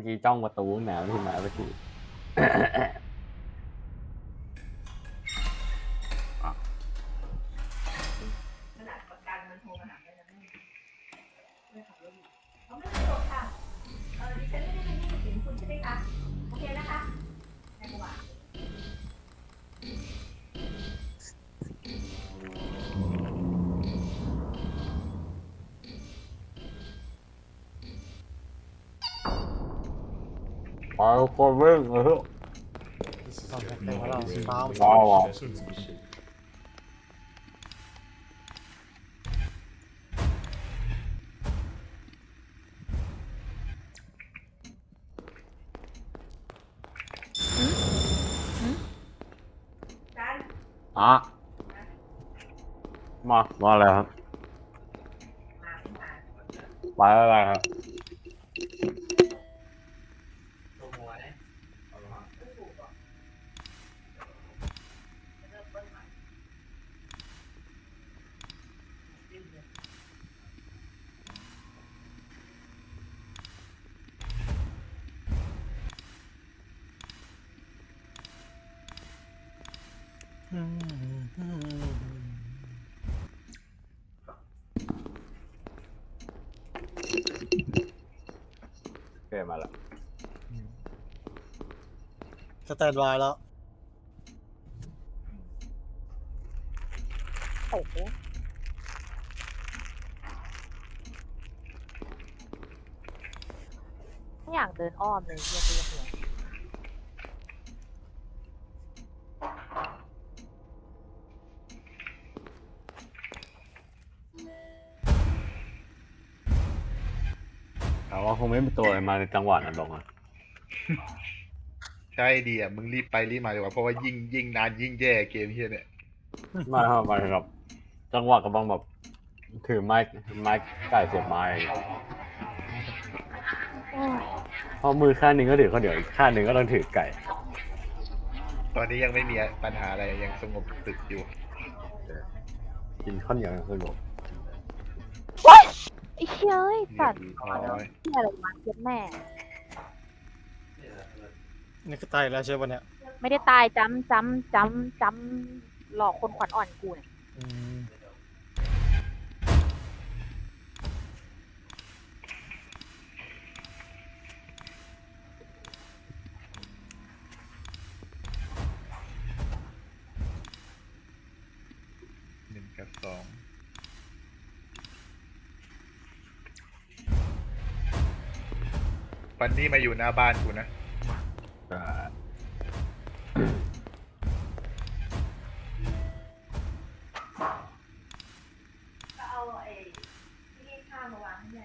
มื่อกี้จ้องประตูหนาวขึ้นมาเมื่อกี้ ไปคนเร่งเลยเถอะเอาแข่งมาแล้วฟ้าวว้าวอะการอะมา มาแล้วครับมาไม่มาไปอะไรครับ ไม่ถูกหรอกเริ่มต้นใหม่ดิ้นเลย เกิดมาแล้วสแตนบายแล้ว โอ้โหไม่อยากเดินอ้อมเลยเฮียเรียกเลย ว่าคงไม่เป็นตัวอะไรมาในจังหวะนั้นหรอกนะใช่ดีอะมึงรีบไปรีบมาดีกว่าเพราะว่ายิ่งยิ่งนานยิ่งแย่เกมเฮียเนี่ยไมาครับมาครับ จังหวะกำลังแบบถือไม้ไม้ไก่เสียบไม้โอ้ยเพราะมือข้างหนึ่งก็ถือข้าวเหนียวอีกข้างหนึ่งก็ต้องถือไก่ ตอนนี้ยังไม่มีปัญหาอะไรยังสงบสุขอยู่กินข้าวเหนียวอย่างสงบไอ้เชี่ยเอ้ยสัตว์เรียบร้อยเชี่ยอะไรมาเจ็บแม่ นี่คือตายแล้วใช่ปะเนี่ยไม่ได้ตายจำจำจำจำหลอกคนขวัญอ่อนกูเนี่ย อืม วันนี้มาอยู่หน้าบ้านกูนะแต่ก็เอาไอ้ที่นี่ข้าวมาวางให้แม่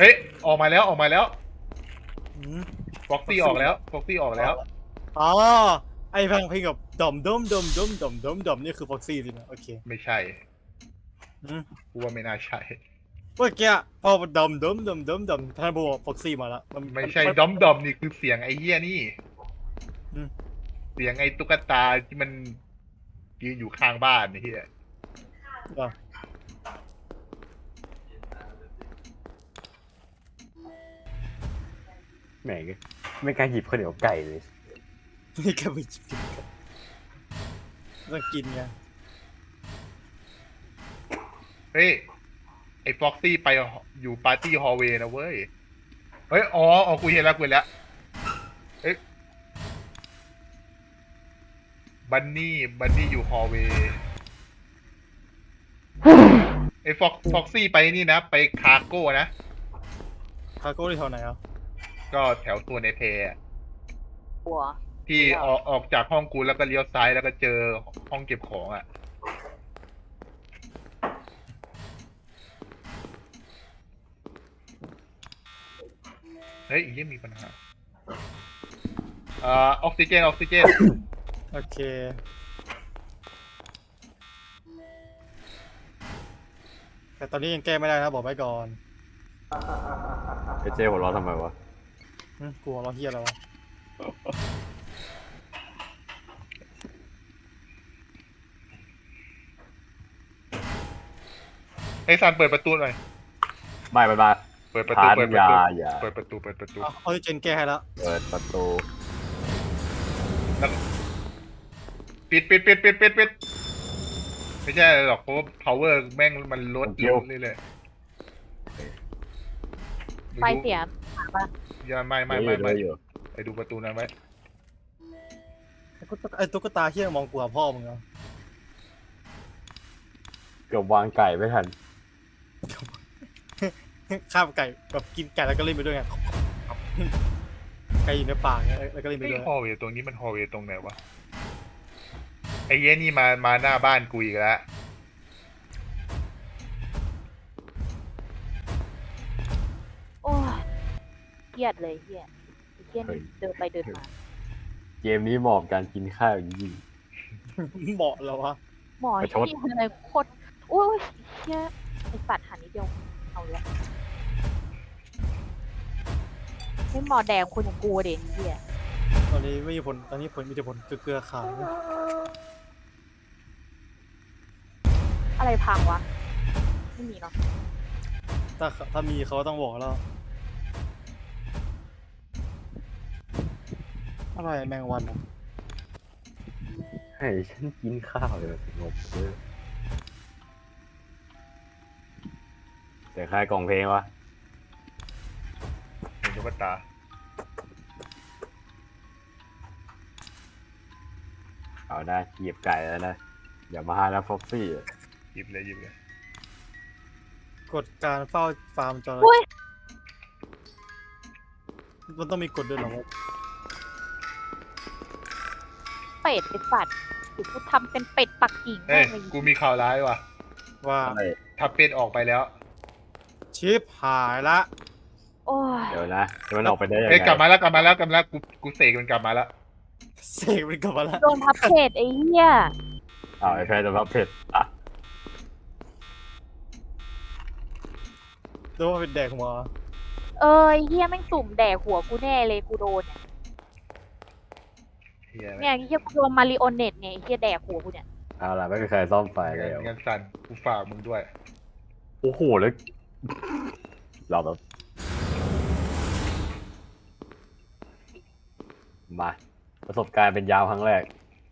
เฮ้ย ออกมาแล้วออกมาแล้วอืมฟ็อกซี่ออกแล้วฟ็อกซี่ออกแล้ว อ๋อไอ้เพลงเพลงกับ ดอมดอมดอมดอมดอมดอมดอมนี่คือฟ็อกซี่สินะโอเคไม่ใช่อืมกูว่าไม่น่าใช่ เมื่อกี้พอดอมดอมดอมดอมดอมท่านบอกว่าฟ็อกซี่มาแล้วนไม่ใช่นดอมดอมนี่คือเสียงไอ้เหี้ยนี่ อืมเสียงไอ้ตุ๊กตาที่มันยืนอยู่ข้างบ้านไอ้เหี้ยอะแหมไม่กล้าหยิบข้าวเหนียวไก่เลย นี่ก็ไม่กินกัน ต้องกินไงเฮ้ย ไอ้ฟ็อกซี่ไปอยู่ปาร์ตี้ฮอลเวย์นะเว้ย เฮ้ย อ๋ออ๋อกูเห็นแล้วกูเห็นแล้วเอ๊ะบันนี่ บันนี่อยู่ฮอลเวย์ ไอ้ฟ็อกฟ็อกซี่ไปนี่นะ ไปคาร์โก้นะ คาโก้ที่แถวไหนอะก็แถวตัวในเพย์อะหัว ที่ออกออกจากห้องกูแล้วก็เลี้ยวซ้ายแล้วก็เจอห้องเก็บของอะ เฮ้ยอีกยังมีปัญหาเอ่อออกซิเจนออกซิเจน โอเค แต่ตอนนี้ยังแก้ไม่ได้นะบอกไว้ก่อนไอเจ๊หัวเราะทำไมวะ หึกลัวเราะเฮียแล้ววะ ไอ้ซันเปิดประตูหน่อย ไม่ไม่ไม่เปิดประตูทานเปิดปอระย่าตูอย่าเปิดประตู เปิดประตู เอาเอาที่เจนแก้ให้แล้ว เปิดประตูปิดปิดปิดปิดปิดปิดไม่ใช่หรอกเพราะว่า power แม่งมันลดลงเรื่อยๆไฟเสียหาปะอย่าไม่ไม่เดี๋ไม่ยวไม่อยู่ไปดูประตูนั้นไว้ไอ้ตุ๊กตาไอ้ตุ๊กตาเฮี้ยมองกูหาพ่อมึงเหรอเกือบวางไก่ไม่ทัน ข้ามไก่แบบกินไก่แล้วก็เล่นไปด้วยไงไก่อยู่ในปากเนี่ยแล้วก็เล่นไปไอ้ด้วย ฮอลเวย์ตรงนี้มันฮอลเวย์ตรงไหนวะ ไอ้เย้นี่มา มาหน้าบ้านกูอีกแล้วโอ้ยเครียดเลยเฮียไอ้เฮียนี่เดินไปเดินมาเกมนี้เหมาะกับการกินข้าวจริงเหมาะแล้ววะ หมอประชด ที่อะไรโคตรโอ้ยเฮียไอสัตว์หั นนิดเดียวเอาละไม่หมอแดงคนอย่างกูเด็เฮียตอนนี้ไม่มีผล ตอนนี้ผลมีแต่ผลเกลือๆขาวอะไรพังวะ ไม่มีเนาะถ้าถ้ามีเขาต้องบอกแล้วอะไรแมงวันอะๆให้ฉันกินข้าวเลยสงบเลย แต่ค่ายกล่องเพลงวะเห็นตุ๊กตาเอาได้เหยียบไก่แล้วนะอย่ามาหาแล้วฟ็อกซี่หยิบเลยหยิบเลยกฎการเฝ้าฟาร์มจระอุ้ยมันต้องมีกฎด้วยเหรอวะเป็ดไอสัตว์เดี๋ยวกูทำเป็นเป็ดปักกิ่งเฮ้ยแม่งเลยกูมีข่าวร้ายว่ะว่า อะไร ทับเป็ดออกไปแล้ว ชิปหายละ โอ้ยเดี๋ยวนะมันออกไปได้ยังเอ้ยไงกลับมาแล้วกลับมาแล้วกลับมาแล้วกูกูเสกมันกลับมาแล้วเสกมันกลับมาละโดนทับเพจไอ้เหี้ยอ้าวไอ้แพ้จะพับเผ็ดอะดูว่าเป็นแดกหัวเออไอ้เหี้ยแม่งสุ่มแดกหัวกูแน่เลยกูโดนเนี่ยเฮียเนี่ยไอ้เหี้ยกูโดนมาริโอเน็ตเนี่ยไอ้เหี้ยแดกหัวกูเนี่ยเอาล่ะไม่มีใครซ่อมไฟเลยงั้นสันกูฝากมึงด้วย โอ้โหแล้ว เราแบบมา ประสบการณ์เป็นยาวครั้งแรก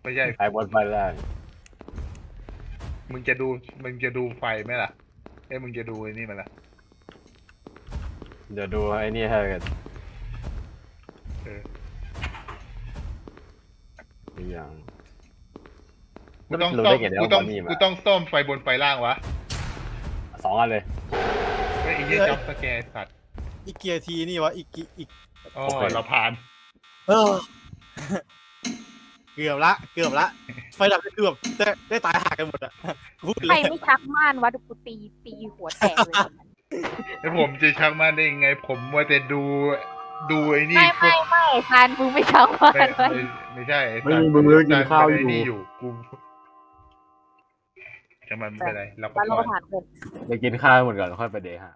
ไม่ใช่ไฟบนไฟล่างมึงจะดู มึงจะดูไฟไหมล่ะ เอ้ยมึงจะดูไอ้นี่มันล่ะ เดี๋ยวดูไอ้นี่ให้กันเอออีกอย่าง กูต้องรู้ซ่อได้มไงเดี๋ยวกูต้อง เอามานี่มากูต้องซ่อมไฟบนไฟล่างวะ สองอันเลย เฮ้ยไอ้เหี้ยจับสแกร์สัตว์อีเกียทีนี่วะอีกีอีกอ๋อโอเค เราผ่านเออ เกือบละ เกือบละ ไฟดับได้เกือบได้ได้ตายหากันหมดอะพูดใคเลรยไม่ชักม่านวะเดี๋ยวกูตีตีหัวแตกเลย แล้วผมจะชักมาได้ยังไง ผมมัวแต่ดูดูไอ้นี่ไม่พวไม่กไม่ซานมึงไม่ชักม่าไม่นไว้ไม่ไม่ใช่อ้ไม่สัตมีว์มึงเลยกินข้าวไอ้อยู่นี่อยู่กูจะมันไม่เป็นไรเราก็แล้วเราปล่ก็อยผ่านคนเดี๋ยวกินข้าวหมดก่อนแล้วค่อยไปเดย์ฮะ